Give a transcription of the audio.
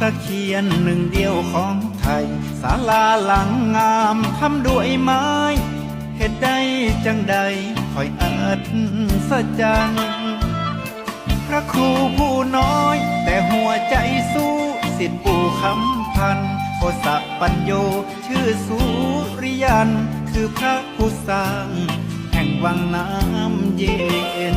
ตะเคียนหนึ่งเดียวของไทย ศาลาหลังงามทำด้วยไม้เหตุใดจังใดคอยอัศจรรย์พระครูผู้น้อย แต่หัวใจสู้สิทธิปู่คำพันโอสัปัญโย ชื่อสุริยัน คือพระผู้สร้าง แห่งวังน้ำเย็น